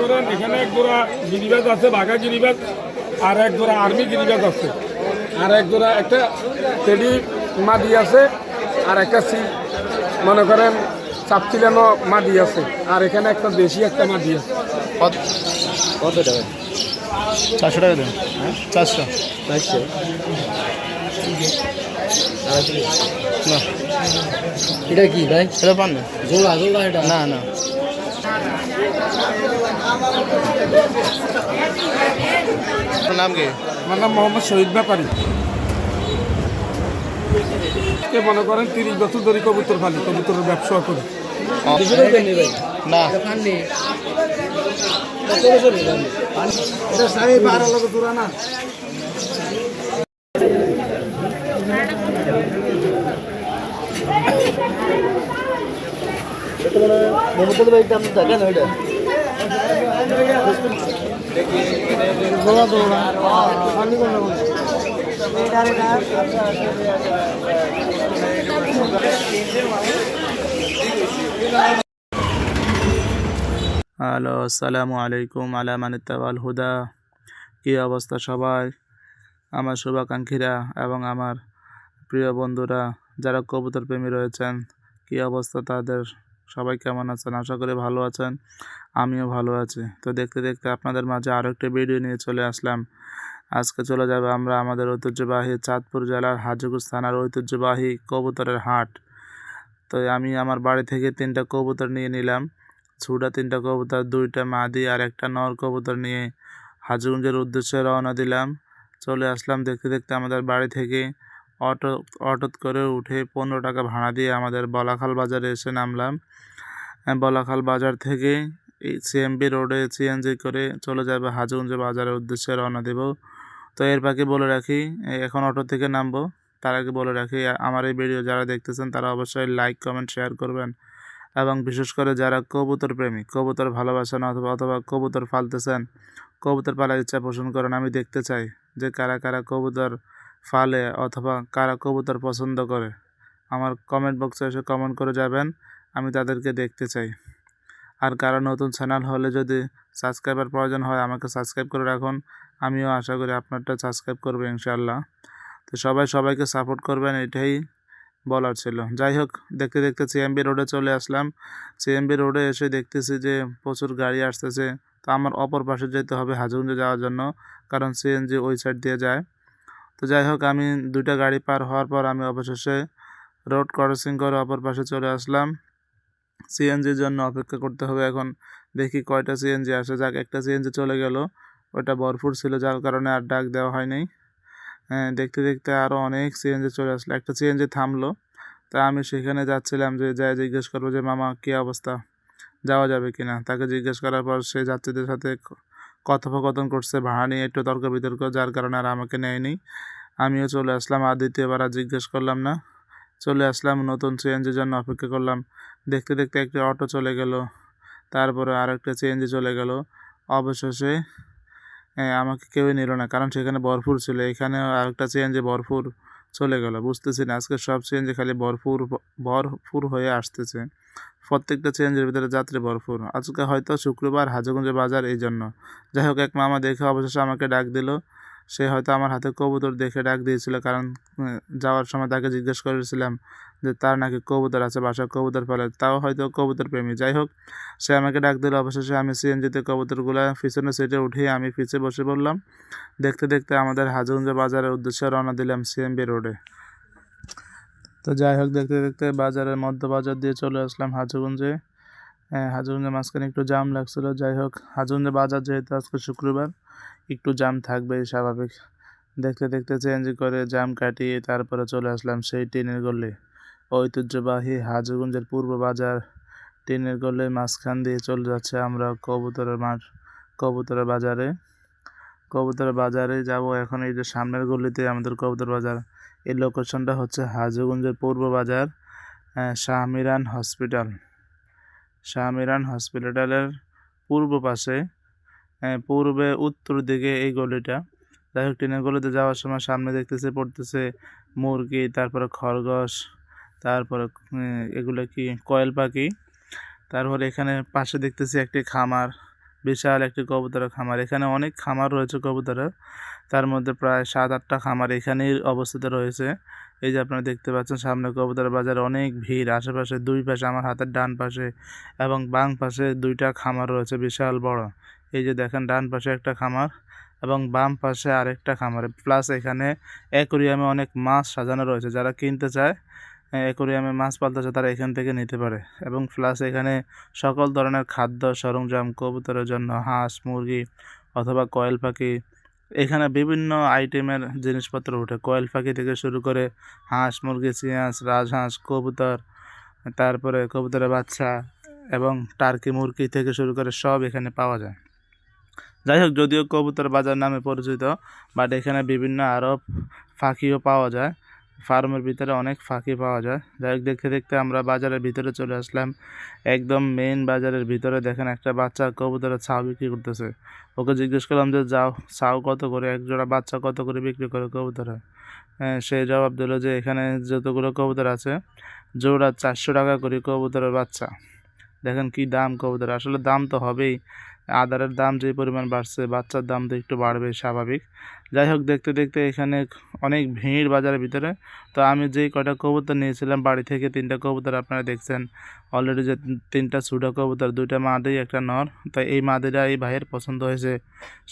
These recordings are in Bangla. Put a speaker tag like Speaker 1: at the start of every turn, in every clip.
Speaker 1: ধরেন এখানে এক জোড়া গিরিবাজ আছে বাঘা গিরিবাজ আর এক জোড়া আর্মি গিরিবাজ আছে। আর এক জোড়া একটা টেডি মাদি আছে আর একটা সি মনে করেন চাপচিলানো মাদি আছে আর এখানে একটা দেশি একটা মাদি আছে।
Speaker 2: কত?
Speaker 3: কত টাকা
Speaker 2: চারশো টাকা দেন। চারশো।
Speaker 3: চারশো।
Speaker 2: না।
Speaker 3: এটা কি ভাই?
Speaker 2: এটা পান না।
Speaker 3: জোড়া জোড়া এটা?
Speaker 2: না না। নাম কি?
Speaker 1: আমার নাম মোহাম্মদ শহীদ ব্যাপারী। কে মনে করেন তিরিশ বছর ধরে কবুতর ফালি কবুতরের ব্যবসা করি।
Speaker 2: না।
Speaker 3: মোহাম্মদ ভাই দাম দেখেন ওইটা।
Speaker 2: হ্যালো, আসসালামু আলাইকুম আলামানিতাল হুদা। কী অবস্থা সবাই? আমার শুভাকাঙ্ক্ষীরা এবং আমার প্রিয় বন্ধুরা, যারা কবুতর প্রেমী রয়েছেন, কী অবস্থা তাদের? সবাই কেমন আছেন? আশা করি ভালো আছেন। আমিও ভালো আছি। তো দেখতে দেখতে আপনাদের মাঝে আরও একটি ভিডিও নিয়ে চলে আসলাম। আজকে চলে যাবে আমরা আমাদের ঐতিহ্যবাহী চাঁদপুর জেলার হাজিগুজ থানার ঐতিহ্যবাহী কবুতরের হাট। তো আমি আমার বাড়ি থেকে তিনটা কবুতর নিয়ে নিলাম। ছুটা তিনটা কবুতর, দুইটা মাদি আর একটা নর কবুতর নিয়ে হাজিগঞ্জের উদ্দেশ্যে রওনা দিলাম। চলে আসলাম দেখতে দেখতে আমাদের বাড়ি থেকে। অটো, অটোত করে উঠে পনেরো টাকা ভাড়া দিয়ে আমাদের বলাখাল বাজারে এসে নামলাম। বলাখাল বাজার থেকে এই সিএমবি রোডে সিএনজি করে চলে যাবে হাজিগঞ্জ বাজারের উদ্দেশ্যে রওনা দেব। তো এর বাকি বলে রাখি এখন অটো থেকে নামবো। তার আগে বলে রাখি আমার এই ভিডিও যারা দেখতেছেন তারা অবশ্যই লাইক কমেন্ট শেয়ার করবেন। এবং বিশেষ করে যারা কবুতর প্রেমী, কবুতর ভালোবাসেন অথবা অথবা কবুতর ফালতেছেন কবুতর পালার ইচ্ছা পোষণ করেন, আমি দেখতে চাই যে কারা কারা কবুতর ফালে অথবা কারা কবুতর পছন্দ করে, আমার কমেন্ট বক্সে এসে কমেন্ট করে যাবেন, আমি তাদেরকে দেখতে চাই। আর কারা নতুন চ্যানেল হলে যদি সাবস্ক্রাইবার প্রয়োজন হয়, আমাকে সাবস্ক্রাইব করে রাখুন। আমিও আশা করি আপনারটা সাবস্ক্রাইব করব ইনশাল্লাহ তো সবাই সবাইকে সাপোর্ট করবেন, এটাই বলার ছিল। যাই হোক, দেখতে দেখতে সিএমবি রোডে চলে আসলাম। সিএমবি রোডে এসে দেখতেছি যে প্রচুর গাড়ি আসতেছে। তো আমার অপর পাশে যেতে হবে হাজুগঞ্জে যাওয়ার জন্য, কারণ সিএনজি ওই সাইড দিয়ে যায়। তো যাই হোক আমি দুইটা গাড়ি পার হওয়ার পর আমি অবশেষে রোড ক্রসিং করে অপর পাশে চলে আসলাম। সিএনজির জন্য অপেক্ষা করতে হবে এখন। দেখি কয়টা সিএনজি আসে। যাক, একটা সিএনজি চলে গেল। ওটা ভরপুর ছিল, যার কারণে আর ডাক দেওয়া হয়নি। হ্যাঁ দেখতে দেখতে আরও অনেক সিএনজি চলে আসলো। একটা সিএনজি থামলো। তা আমি সেখানে যাচ্ছিলাম যে, যাই জিজ্ঞেস করব যে, মামা, কী অবস্থা? যাওয়া যাবে কি না তাকে জিজ্ঞেস করার পর সে যাত্রীদের সাথে কথোপকথন করছে ভাড়া নিয়ে একটু তর্ক বিতর্ক যার কারণে আর আমাকে নেয়নি। আমিও চলে আসলাম, আর দ্বিতীয়বার আর জিজ্ঞেস করলাম না। চলে আসলাম, নতুন সিএনজির জন্য অপেক্ষা করলাম। দেখতে দেখতে একটি অটো চলে গেল, তারপরে আর একটা সিএনজি চলে গেল। অবশেষে আমাকে কেউই নিল না, কারণ সেখানে ভরপুর ছিল। এখানে আরেকটা সিএনজি ভরপুর চলে গেল, বুঝতেছি না। আজকে সব সিএনজি খালি ভরপুর ভরপুর হয়ে আসতেছে। প্রত্যেকটা সিএনজির ভিতরে যাত্রী ভরপুর। আজকে হয়তো শুক্রবার হাজগঞ্জ বাজার এই জন্য যাই হোক, এক মামা দেখে অবশেষে আমাকে ডাক দিল। সে হয়তো আমার হাতে কবুতর দেখে ডাক দিয়েছিল, কারণ যাওয়ার সময় তাকে জিজ্ঞেস করেছিলাম যে তার নাকি কবুতর আছে বাসায় কবুতর ফেলে তাও হয়তো কবুতর প্রেমী। যাই হোক, সে আমাকে ডাক দিল। অবশেষে আমি সিএনজিতে কবুতরগুলো পিছনে সিটে উঠিয়ে আমি পিছে বসে পড়লাম। দেখতে দেখতে আমাদের হাজগঞ্জ বাজারের উদ্দেশ্যে রওনা দিলাম সিএমবি রোডে। তো যাই হোক, দেখতে দেখতে বাজারের মধ্য বাজার দিয়ে চলে আসলাম হাজুগঞ্জে। হ্যাঁ হাজগঞ্জের মাঝখানে একটু জাম লাগছিল। যাই হোক, হাজগঞ্জে বাজার যেহেতু আজকে শুক্রবার, একটু জাম থাকবেই স্বাভাবিক। দেখতে দেখতে চেঞ্জ করে জাম কাটিয়ে তারপরে চলে আসলাম সেই টিনের গল্লি ঐতিহ্যবাহী হাজুগঞ্জের পূর্ব বাজার টিনের গল্লির মাঝখান দিয়ে চলে যাচ্ছে আমরা কবুতরের মাঠ, কবুতরের বাজারে। কবুতরের বাজারে যাব। এখন এই যে সামনের গলিতে আমাদের কবুতর বাজার, এই লোকেশনটা হচ্ছে হাজুগঞ্জের পূর্ব বাজার শাহমিরান হসপিটাল শাহমিরান হসপিটালের পূর্ব পাশে পূর্বে উত্তর দিকে এই গলিটা। যাই হোক, টিনের গলিতে যাওয়ার সময় সামনে দেখতেছে পড়তেছে মুরগি, তারপরে খরগোশ, তারপরে এগুলো কি, কয়েল পাখি। তারপরে এখানে পাশে দেখতেছি একটি খামার। বিশাল একটি কবুতরের খামার। এখানে অনেক খামার রয়েছে কবুতরের। তার মধ্যে প্রায় সাত আটটা খামার এখানেই অবস্থিত রয়েছে। এই যে আপনারা দেখতে পাচ্ছেন, সামনে কবুতরের বাজারে অনেক ভিড়। আশেপাশে দুই পাশে, আমার হাতের ডান পাশে এবং বাম পাশে দুইটা খামার রয়েছে বিশাল বড়। এই যে দেখেন, ডান পাশে একটা খামার এবং বাম পাশে আরেকটা খামার। প্লাস এখানে অ্যাকোরিয়ামে অনেক মাছ সাজানো রয়েছে। যারা কিনতে চায় অ্যাকোরিয়ামে মাছ পালতে চায় তারা এখান থেকে নিতে পারে। এবং প্লাস এখানে সকল ধরনের খাদ্য, সরঞ্জাম, কবুতরের জন্য হাঁস, মুরগি অথবা কয়েল পাখি, এখানে বিভিন্ন আইটেমের জিনিসপত্র ওঠে। কয়েল পাখি থেকে শুরু করে হাঁস, মুরগি চিয়াঁস রাজহাঁস, কবুতর, তারপরে কবুতরের বাচ্চা এবং টার্কি, মুরগি থেকে শুরু করে সব এখানে পাওয়া যায়। যাই হোক, যদিও কবুতর বাজার নামে পরিচিত বাট এখানে বিভিন্ন আরব পাখিও পাওয়া যায়। ফার্মের ভিতরে অনেক ফাঁকি পাওয়া যায়। যাই হোক দেখতে দেখতে আমরা বাজারের ভিতরে চলে আসলাম। একদম মেইন বাজারের ভিতরে দেখেন একটা বাচ্চা কবুতরের ছাউ বিক্রি করতেছে। ওকে জিজ্ঞেস করলাম যে যাও ছাউ কত করে? এক জোড়া বাচ্চা কত করে বিক্রি করে কবুতরে হ্যাঁ, সে জবাব দিল যে এখানে যতগুলো কবুতর আছে জোড়া চারশো টাকা করে কবুতরের বাচ্চা। দেখেন কি দাম কবুতর। আসলে দাম তো হবেই। আদারের দাম যে পরিমাণ বাড়ছে বাচ্চার দাম তো একটু বাড়বে স্বাভাবিক। যাই হোক দেখতে দেখতে এখানে অনেক ভিড় বাজারের ভিতরে। তো আমি যেই কয়টা কবুতর নিয়েছিলাম, বাড়ি থেকে তিনটা কবুতর আপনারা দেখছেন। অলরেডি যে তিনটা ছোটো কবুতর, দুইটা মাদি, একটা নর। তো এই মাদিরা এই ভাইয়ের পছন্দ হয়েছে।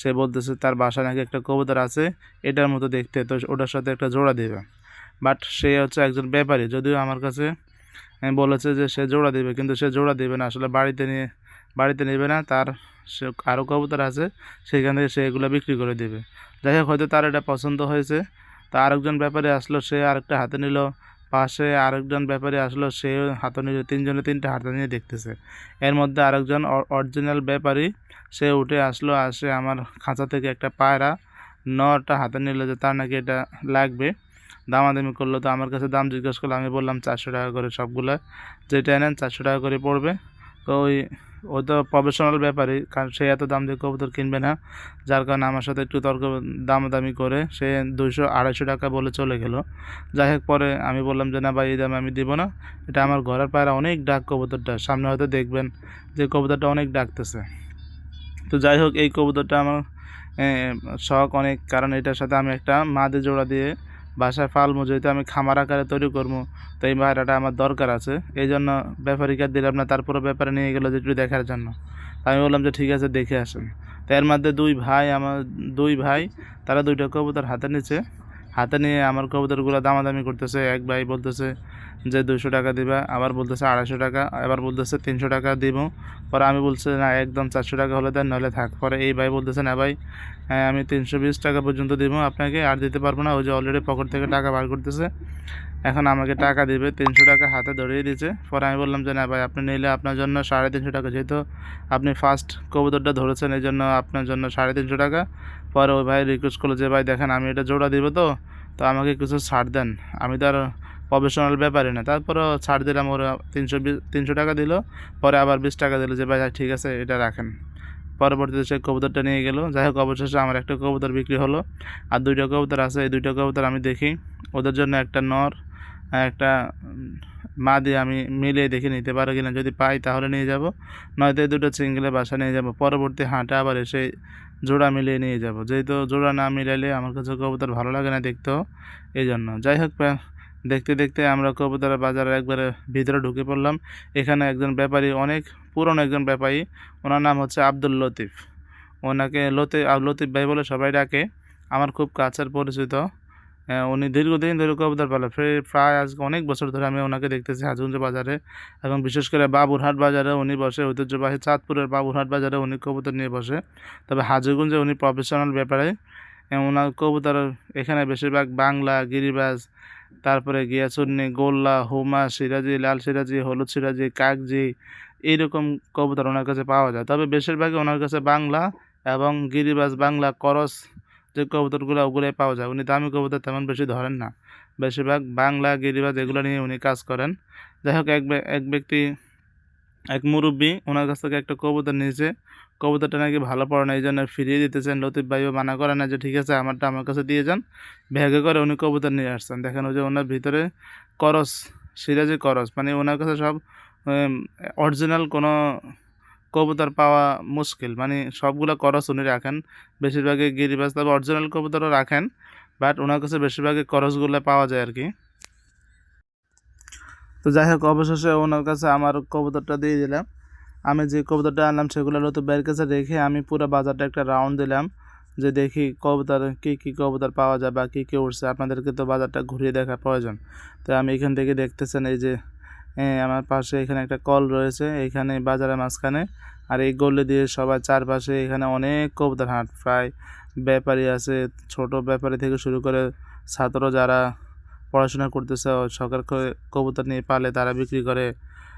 Speaker 2: সে বলতেছে, তার বাসা নাকি একটা কবুতর আছে, এটার মতো দেখতে, তো ওটার সাথে একটা জোড়া দেবে। বাট সে হচ্ছে একজন ব্যাপারী। যদিও আমার কাছে বলেছে যে সে জোড়া দেবে, কিন্তু সে জোড়া দেবে না। আসলে বাড়িতে নিয়ে, বাড়িতে নেবে না, তার সে আরও কবুতর আছে সেখান থেকে সে এগুলো বিক্রি করে দেবে। যাই হোক, হয়তো তার এটা পছন্দ হয়েছে। তা আরেকজন ব্যাপারে আসলো, সে আরেকটা হাতে নিল। পাশে আরেকজন ব্যাপারে আসলো, সে হাতে নিল, তিনজনে তিনটা হাতে নিয়ে দেখতেছে। এর মধ্যে আরেকজন অরিজিনাল ব্যাপারী, সে উঠে আসলো, আসে আমার খাঁচা থেকে একটা পায়রা, নটা হাতে নিল যে তার নাকি এটা লাগবে। দামাদামি করল, তো আমার কাছে দাম জিজ্ঞেস করল, আমি বললাম চারশো টাকা করে সবগুলো। যেটা এনেন চারশো টাকা করে পড়বে। তো ওই ও তো প্রফেশনাল ব্যাপারই, কারণ সে এত দাম দিয়ে কবুতর কিনবে না। যার কারণে আমার সাথে একটু তর্ক, দামাদামি করে, সে দুইশো, আড়াইশো টাকা বলে চলে গেল। যাই হোক, পরে আমি বললাম যে, না ভাই, এই দামে আমি দিব না। এটা আমার ঘরের পায়রা অনেক ডাক কবুতরটা, সামনে হয়তো দেখবেন যে কবুতরটা অনেক ডাকতেছে। তো যাই হোক, এই কবুতরটা আমার শখ অনেক, কারণ এটার সাথে আমি একটা মাদে জোড়া দিয়ে বাসায় ফালমু যেহেতু আমি খামার আকারে তৈরি করব তো এই ভাড়াটা আমার দরকার আছে। এই জন্য ব্যাপারীকে দিলাম না, তারপরে ব্যাপারে নিয়ে গেলো যে দেখার জন্য। আমি বললাম যে ঠিক আছে, দেখে আসেন। তো এর মধ্যে দুই ভাই আমার, দুই ভাই, তারা দুইটা কবুতর হাতে নিচ্ছে হাতে নিয়ে আমার কবুতরগুলো দামাদামি করতেছে, এক ভাই বলতেছে যে দুশো টাকা দিবা, আবার বলতেছে আড়াইশো টাকা, আবার বলতেছে তিনশো টাকা দিব। পরে আমি বলছি, না, একদম চারশো টাকা হলে দেন নাহলে থাক। পরে এই ভাই বলতেছে, না ভাই হ্যাঁ আমি তিনশো বিশ টাকা পর্যন্ত দিব আপনাকে, আর দিতে পারব না। ওই যে অলরেডি পকেট থেকে টাকা বার করতেছে। এখন আমাকে টাকা দিবে, তিনশো টাকা হাতে ধরিয়ে দিয়েছে। পরে আমি বললাম যে, না ভাই, আপনি নিলে আপনার জন্য সাড়ে তিনশো টাকা, যেহেতু আপনি ফার্স্ট কবুতরটা ধরেছেন, এই জন্য আপনার জন্য সাড়ে তিনশো টাকা। পরে ওই ভাই রিকোয়েস্ট করল যে, ভাই, দেখেন, আমি এটা জোড়া দিব তো তো আমাকে কিছু ছাড় দেন। আমি তো আর প্রফেশনাল ব্যাপারে না। তারপরেও ছাড় দিলাম, ওরা তিনশো তিনশো টাকা দিল, পরে আবার বিশ টাকা দিল যে, ভাই, ঠিক আছে, এটা রাখেন। পরবর্তীতে সে কবুতরটা নিয়ে গেল। যাই হোক, অবশেষে আমার একটা কবুতর বিক্রি হলো, আর দুইটা কবুতর আছে। এই দুইটা কবুতর আমি দেখি। ওদের জন্য একটা নর, একটা মা দিয়ে আমি মিলিয়ে দেখে নিতে পারো কিনা। যদি পাই, তাহলে নিয়ে যাব। নয়তো এই দুটো সিঙ্গেলে বাসা নিয়ে যাব। পরবর্তী হাঁটা আবার এসে জোড়া মিলিয়ে নিয়ে যাব। যেহেতু জোড়া না মিলাইলে আমার কাছে কবুতর ভালো লাগে না দেখতেও এই জন্য যাই হোক দেখতে দেখতে আমরা কবুতরের বাজারে একবারে ভিতরে ঢুকে পড়লাম। এখানে একজন ব্যাপারী, অনেক পুরনো একজন ব্যাপারী, ওনার নাম হচ্ছে আব্দুল লতিফ। ওনাকে লতিফ লতিফ ভাই বলে সবাই ডাকে। আমার খুব কাছের পরিচিত। উনি দীর্ঘদিন ধরে কবুতর পালে। প্রায়- আজকে অনেক বছর ধরে আমি ওনাকে দেখতেছি হাজগঞ্জ বাজারে। এবং বিশেষ করে বাবুরহাট বাজারে উনি বসে, ঐতিহ্যবাহী চাঁদপুরের বাবুরহাট বাজারে উনি কবুতর নিয়ে বসে। তবে হাজগঞ্জে উনি প্রফেশনাল ব্যাপারে। ওনার কবুতর এখানে বেশিরভাগ বাংলা, গিরিবাজ, তারপরে গিয়াচুন্নি গোল্লা, হুমা, সিরাজি, লাল সিরাজি, হলুদ সিরাজি, কাকজি এইরকম কবুতর ওনার কাছে পাওয়া যায়। তবে বেশিরভাগই ওনার কাছে বাংলা এবং গিরিবাজ, বাংলা, করস যে কবুতরগুলো ওগুলোই পাওয়া যায়। উনি দামি কবুতর তেমন বেশি ধরেন না। বেশিরভাগ বাংলা, গিরিবাজ এগুলো নিয়ে উনি কাজ করেন। যাই হোক, এক এক ব্যক্তি এক মুরব্বী ওনার কাছ থেকে একটা কবুতর নিয়েছে। কবুতরটা নাকি ভালো পড়ে না এই জন্য ফিরিয়ে দিতেছেন লতিফ ভাইও মানা করে না যে, ঠিক আছে, আমারটা আমার কাছে দিয়ে যান। ব্যাগে করে উনি কবুতর নিয়ে আসছেন। দেখেন ওই যে ওনার ভিতরে করস সিরাজি করস। মানে ওনার কাছে সব অরিজিনাল কোনো কবুতর পাওয়া মুশকিল। মানে সবগুলো করস উনি রাখেন। বেশিরভাগই গিরিবাস তবে অরিজিনাল কবুতরও রাখেন। বাট ওনার কাছে বেশিরভাগই করসগুলো পাওয়া যায় আর কি। তো যাই হোক, অবশেষে ওনার কাছে আমার কবুতরটা দিয়ে দিলাম। আমি যে কবুতরটা আনলাম সেগুলো তো বের কাছে রেখে আমি পুরো বাজারটা একটা রাউন্ড দিলাম যে দেখি কবুতর, কী কী কবুতর পাওয়া যায় বা কী কী উঠছে আপনাদেরকে তো বাজারটা ঘুরিয়ে দেখা প্রয়োজন। তো আমি এখান থেকে দেখতেছেন এই যে আমার পাশে এখানে একটা কল রয়েছে, এখানে বাজারের মাঝখানে। আর এই গল্লি দিয়ে সবার চারপাশে এখানে অনেক কবুতর হাট, প্রায় ব্যাপারী আছে, ছোট ব্যাপারী থেকে শুরু করে ছাত্র যারা পড়াশোনা করতেছে ক- কবুতর নিয়ে পালে তারা বিক্রি করে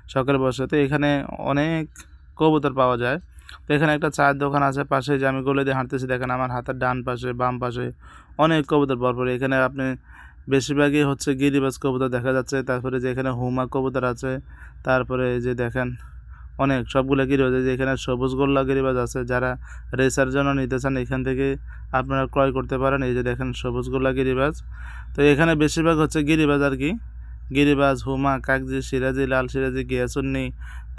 Speaker 2: শখের বসে। তো এখানে অনেক কবুতর পাওয়া যায়। তো এখানে একটা চায়ের দোকান আছে পাশে, যে আমি গলে দিয়ে হাঁটতেছি, দেখেন আমার হাতের ডান পাশে, বাম পাশে অনেক কবুতর ভরপুর। এখানে আপনি বেশিরভাগই হচ্ছে গিরিবাজ কবুতর দেখা যাচ্ছে, তারপরে যে এখানে হুমা কবুতর আছে, তারপরে যে দেখেন অনেক। সবগুলো এই যে এখানে সবুজ গোল্লা গিরিবাজ আছে, যারা রেসার জন্য নিতে চান এখান থেকে আপনারা ক্রয় করতে পারেন। এই যে দেখেন সবুজ গোল্লা গিরিবাজ। তো এখানে বেশিরভাগ হচ্ছে গিরিবাজ আর কি। গিরিবাজ, হুমা, কাকজি, সিরাজি, লাল সিরাজি, গিয়াসুন্নি,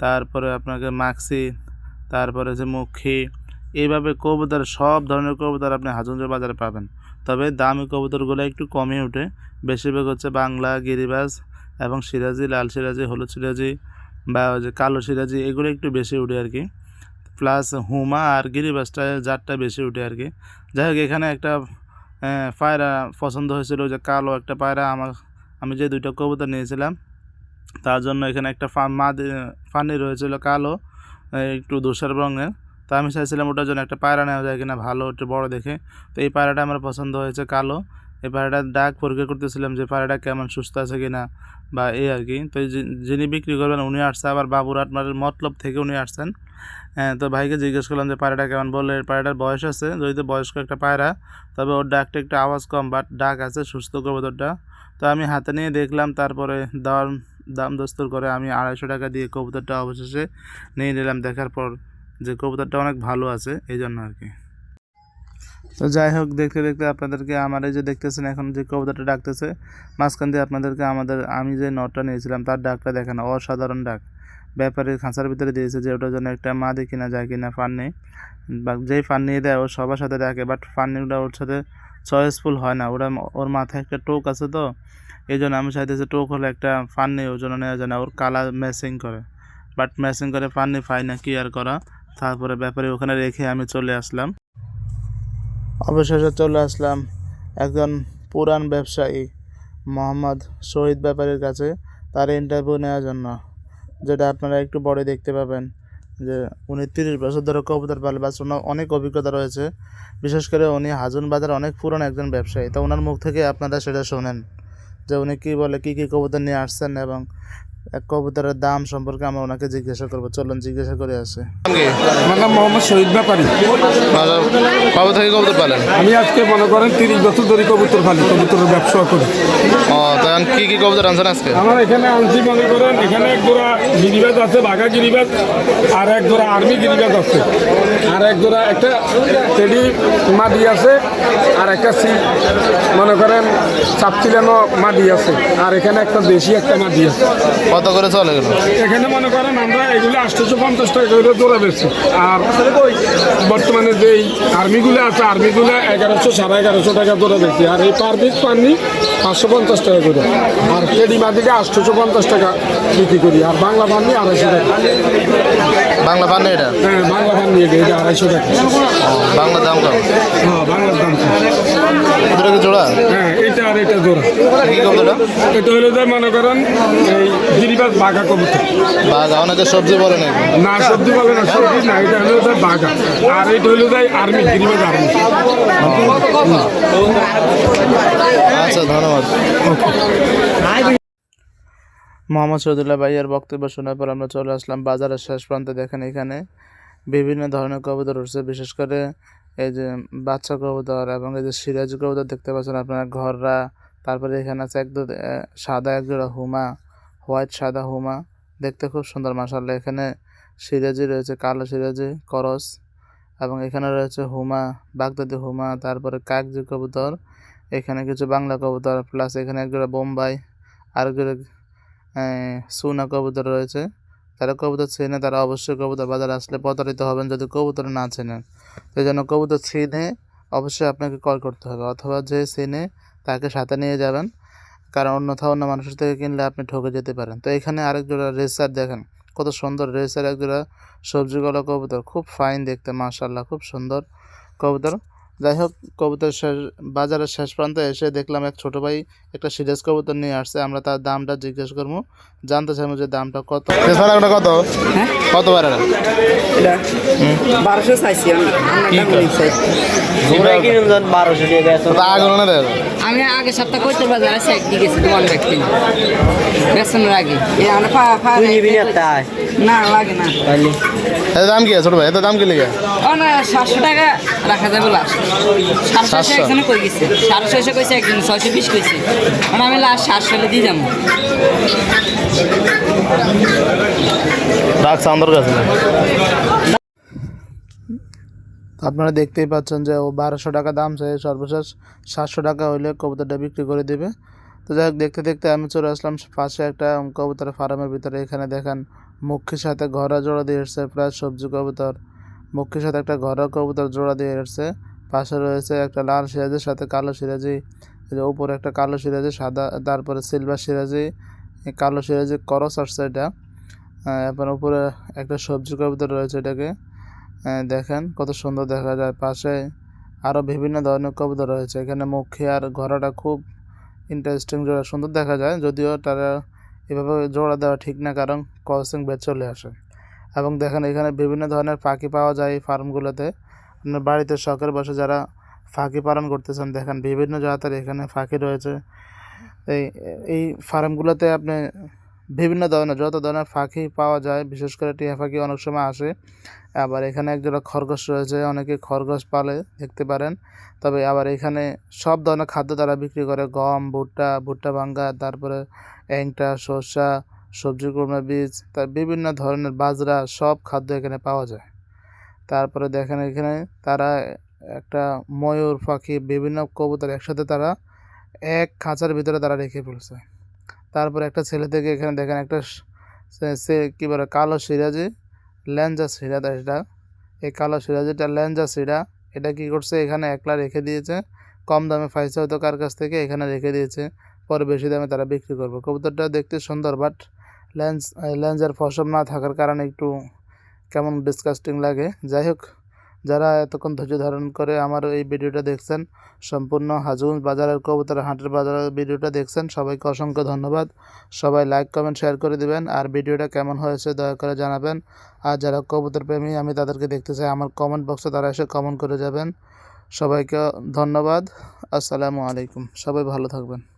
Speaker 2: তারপরে আপনাকে মাক্সি, তারপরে হচ্ছে মুখী। এইভাবে কবুতর, সব ধরনের কবুতর আপনি হাজুঞ্জের বাজারে পাবেন। তবে দামি কবুতরগুলো একটু কমই ওঠে। বেশিরভাগ হচ্ছে বাংলা গিরিবাজ এবং সিরাজি, লাল সিরাজি, হলুদ সিরাজি বা যে কালো সিরাজি এগুলো একটু বেশি উঠে আর কি। প্লাস হুমা আর গিরিবাজটা জাতটা বেশি উঠে আর কি। যাই হোক, এখানে একটা পায়রা পছন্দ হয়েছিল যে কালো একটা পায়রা আমার, আমি যে দুইটা কবুতর নিয়েছিলাম, তার জন্য এখানে একটা মাদি, ফানি রয়েছিল কালো একটু ধূসর রঙের। তো আমি চাইছিলাম ওটার জন্য একটা পায়রা নেওয়া যায় কিনা ভালো, একটু বড় দেখে। তো এই পায়রাটা আমার পছন্দ হয়েছে কালো। এই পায়রাটার ডাক পরীক্ষা করতেছিলাম যে পায়রাটা কেমন, সুস্থ আছে কি না বা এই আর কি। তো যিনি বিক্রি করবেন উনি আসছে, আবার বাবুরাট মানে মতলব থেকে উনি আসছেন। হ্যাঁ তো ভাইকে জিজ্ঞেস করলাম যে পায়রাটা কেমন? বললে পায়রাটার বয়স আছে যদি তো বয়স্ক একটা পায়রা, তবে ওর ডাকটা একটু আওয়াজ কম বাট ডাক আছে, সুস্থ কবুতরটা। তো আমি হাতে নিয়ে দেখলাম, তারপরে দাম দাম দস্তুর করে আমি আড়াইশো টাকা দিয়ে কবুতরটা অবশেষে নিয়ে নিলাম, দেখার পর যে কবুতরটা অনেক ভালো আছে, এই জন্য আর কি। তো যাই হোক, দেখতে দেখতে আপনাদেরকে আমার এই যে দেখতেছেন, এখন যে কবুতরটা ডাকতেছে, মাঝখান দিয়ে আপনাদেরকে আমাদের, আমি যে নটটা নিয়েছিলাম, তার ডাকটা দেখেন, অসাধারণ ডাক। ব্যাপারীর খাঁচার ভিতরে দিয়েছে যে ওটার জন্য একটা মাদি কিনা, যায় কিনা, ফান নেই। বা যেই ফান নিয়ে দেয়, ও সবার সাথে ডাকে বাট ফান্নিংটা ওর সাথে চয়েসফুল হয় না। ওরা, ওর মাথায় একটা টোক আছে তো, এই জন্য আমি চাইতেছি টোক হলে একটা ফান নেই, ওর জন্য নেওয়া যায় না, ওর কালার ম্যাচিং করে। বাট ম্যাচিং করে ফান্নি পাই না কি আর করা? তারপরে ব্যাপারে ওখানে রেখে আমি চলে আসলাম। অবশেষে চলে আসলাম একজন পুরান ব্যবসায়ী, মোহাম্মদ শহীদ ব্যাপারীর কাছে তার ইন্টারভিউ নেওয়ার জন্য, যেটা আপনারা একটু পরে দেখতে পাবেন যে উনি তিরিশ বছর ধরে কবুতর পালে বা অনেক অভিজ্ঞতা রয়েছে। বিশেষ করে উনি হাজুন বাজার অনেক পুরনো একজন ব্যবসায়ী। তো ওনার মুখ থেকে আপনারা সেটা শোনেন যে উনি কী বলে, কী কী কবুতর নিয়ে আসছেন এবং এক কবুতরের দাম সম্পর্কে আমরা ওনাকে জিজ্ঞাসা করব। চলুন জিজ্ঞাসা করে আসে।
Speaker 1: আমার নাম মোহাম্মদ শহীদ ব্যাপারী।
Speaker 2: কবে থেকে কবুতর পালেন?
Speaker 1: আমি আজকে মনে করেন তিরিশ বছর ধরে কবুতর পালি কবুতরের ব্যবসা করি।
Speaker 2: ও তখন কী কী কবুতর আনছেন আজকে?
Speaker 1: আমার এখানে আনছি মনে করেন এখানে এক জোড়া গিরিবাজ আছে বাঘা গিরিবাজ আর এক জোড়া আর্মি গিরিবাজ আছে। আর এক জোড়া একটা টেডি মাদি আছে আর একটা সি মনে করেন চাপচিলানো মাদি আছে আর এখানে একটা দেশি একটা মাদি আছে।
Speaker 2: কত করে চলে গেল
Speaker 1: এখানে মনে করেন আমরা এগুলো আটশোশো পঞ্চাশ টাকা করে দৌড়া বেশি আর বর্তমানে যে আর্মিগুলো আছে, আর্মিগুলো এগারোশো সাড়ে এগারোশো টাকা দৌড়া বেশি আর এই পার পিস পাননি পাঁচশো পঞ্চাশ টাকা করে। আর কেডি বাদিকে আটশোশো পঞ্চাশ টাকা বিক্রি করি। আর বাংলা পাননি আড়াইশো টাকা।
Speaker 2: বাংলা পান এটা?
Speaker 1: হ্যাঁ বাংলা পাননি এটা এটা আড়াইশো টাকা।
Speaker 2: বাংলা দাম কম?
Speaker 1: হ্যাঁ বাংলার দাম কম।
Speaker 2: দুটো কি জোড়া?
Speaker 1: হ্যাঁ এটা আর এটা জোড়া।
Speaker 2: কি কবুতরটা
Speaker 1: এটা হলো যে মনে করেন এই গিরিবাজ বাঘা কবুতর।
Speaker 2: বাঘা অনেকে সবজি বলে নাকি?
Speaker 1: না সবজি বলে না সবজি না এটা হলো যে বাঘা। আর এটা হলো যে আর্মি গিরিবাজ আর্মি।
Speaker 2: আচ্ছা ধন্যবাদ। মোহাম্মদ শহীদুল্লাহ ভাইয়ের বক্তব্য শোনার পর আমরা চলে আসলাম বাজারের শেষ প্রান্তে। দেখেন এখানে বিভিন্ন ধরনের কবুতর উঠছে বিশেষ করে এই যে বাচ্চা কবুতর এবং এই যে সিরাজি কবুতর দেখতে পাচ্ছেন আপনারা ঘররা। তারপরে এখানে আছে একদম সাদা এক জোড়া হুমা হোয়াইট সাদা হুমা। দেখতে খুব সুন্দর মাসাল্লাহ এখানে সিরাজি রয়েছে কালো সিরাজি করস। এবং এখানে রয়েছে হুমা বাগদাদি হুমা তারপরে কাকজি কবুতর। এখানে কিছু বাংলা কবুতর প্লাস এখানে এক জোড়া বোম্বাই আর এক জোড়া আহ, সুনা কবুতর রয়েছে। তারা কবুতর চেনে তারা অবশ্যই কবুতর বাজারে আসলে প্রতারিত হবেন যদি কবুতর না চেনেন সেই জন্য কবুতর চিনে অবশ্যই আপনাকে কল করতে হবে, অথবা যে চেনে তাকে সাথে নিয়ে যাবেন, কারণ অন্যথা অন্য মানুষের থেকে কিনলে আপনি ঠকে যেতে পারেন। তো এখানে আরেক জোড়া রেসার দেখেন, কত সুন্দর রেসার এক জোড়া সবজি কবুতর, খুব ফাইন দেখতে মাশাল্লাহ খুব সুন্দর কবুতর। যাই হোক কবুতর শেষ বাজারের শেষ প্রান্তে এসে দেখলাম এক ছোট ভাই একটা সিরিয়াস কবুতর নিয়ে আসছে। আমরা তার দামটা জিজ্ঞেস করব। জানতে চাইব যে দামটা কত। কত? কত বার
Speaker 4: বারোশো চাইছি
Speaker 3: বারোশো টাকা
Speaker 4: আমি আগে সপ্তাহ করতে বাজার আছে একদিকে গেছি তোমার ব্যক্তি বেসনের আগে। এই আমরা পা পা না লাগে না।
Speaker 2: এত দাম কি ছোট ভাই? এত দাম কি লেগে?
Speaker 4: ও না সাতশো টাকা রাখা যাবে লাস্ট
Speaker 2: সাতশো?
Speaker 4: একজনে কই গেছে? সাড়ে ছয়শো কইছে একজন ছয়শো বিশ কইছে। মানে আমি লাস্ট সাতশো হলে দিয়ে যাব।
Speaker 2: রাখছে আমার কাছে। আপনারা দেখতেই পাচ্ছেন যে ও বারোশো টাকা দাম চাই সর্বশেষ। সাতশো টাকা হইলে কবুতরটা বিক্রি করে দিবে। তো যাই দেখতে দেখতে আমি চলে আসলাম পাশে একটা কবুতর ফার্মের ভিতরে। এখানে দেখেন মুখির সাথে ঘোড়া জোড়া দিয়ে এসছে, প্রায় সবজি কবুতর। মুখির সাথে একটা ঘোড়া কবুতর জোড়া দিয়ে এসছে। পাশে রয়েছে একটা লাল সিরাজের সাথে কালো সিরাজি উপরে একটা কালো সিরাজি, সাদা, তারপরে সিলভার সিরাজি কালো সিরাজি করস আসছে এটা। এরপর উপরে একটা সবজি কবুতর রয়েছে এটাকে। দেখেন কত সুন্দর দেখা যায়। পাশে আরও বিভিন্ন ধরনের কবুতর রয়েছে। এখানে মুখী আর ঘোড়াটা খুব ইন্টারেস্টিং জোড়া সুন্দর দেখা যায়। যদিও তারা এভাবে জোড়া দেওয়া ঠিক না, কারণ ক্রসিং বেড চলে আসে। এবং দেখেন এখানে বিভিন্ন ধরনের পাখি পাওয়া যায় এই ফার্মগুলোতে। আপনার বাড়িতে শখের বসে যারা পাখি পালন করতেছেন, দেখেন বিভিন্ন জাতের এখানে পাখি রয়েছে। এই এই ফার্মগুলোতে আপনি বিভিন্ন ধরনের, যত ধরনের পাখি পাওয়া যায়, বিশেষ করে টিয়া পাখি অনেক সময় আসে। আবার এখানে একজোড়া খরগোশ রয়েছে, অনেকে খরগোশ পালে দেখতে পারেন। তবে আবার এখানে সব ধরনের খাদ্য তারা বিক্রি করে, গম, ভুট্টা ভুট্টা ভাঙ্গা, তারপরে অ্যাংটা শসা, সবজি কুমড়া, বীজ তার বিভিন্ন ধরনের বাজরা, সব খাদ্য এখানে পাওয়া যায়। তারপরে দেখেন এখানে তারা একটা ময়ূর পাখি বিভিন্ন কবুতর একসাথে তারা এক খাঁচার ভিতরে তারা রেখে ফেলছে। তারপরে একটা ছেলে থেকে এখানে দেখেন একটা সে- কী বলে, কালো সিরাজি, ল্যাঞ্জা সিরা এটা। এই কালো সিরাজিটা ল্যাঞ্জা সিরা, এটা কি করছে, এখানে একলা রেখে দিয়েছে। কম দামে পাইছে হয়তো কার কাছ থেকে এখানে রেখে দিয়েছে। পরে বেশি দামে তারা বিক্রি করবে। কবুতরটা দেখতে সুন্দর বাট লেন্স লেন্সের ফসল না থাকার কারণে একটু কেমন ডিসকাস্টিং লাগে। যাই হোক যারা এতক্ষণ ধৈর্য ধারণ করে আমার এই ভিডিওটা দেখছেন, সম্পূর্ণ হাজুগঞ্জ বাজারের কবুতর হাটের বাজারের ভিডিওটা দেখছেন, সবাইকে অসংখ্য ধন্যবাদ। সবাই লাইক কমেন্ট শেয়ার করে দিবেন। আর ভিডিওটা কেমন হয়েছে দয়া করে জানাবেন। আর যারা কবুতর প্রেমী, আমি তাদেরকে দেখতে চাই। আমার কমেন্ট বক্সে তারা এসে কমেন্ট করে যাবেন। সবাইকে ধন্যবাদ। আসসালামু আলাইকুম। সবাই ভালো থাকবেন।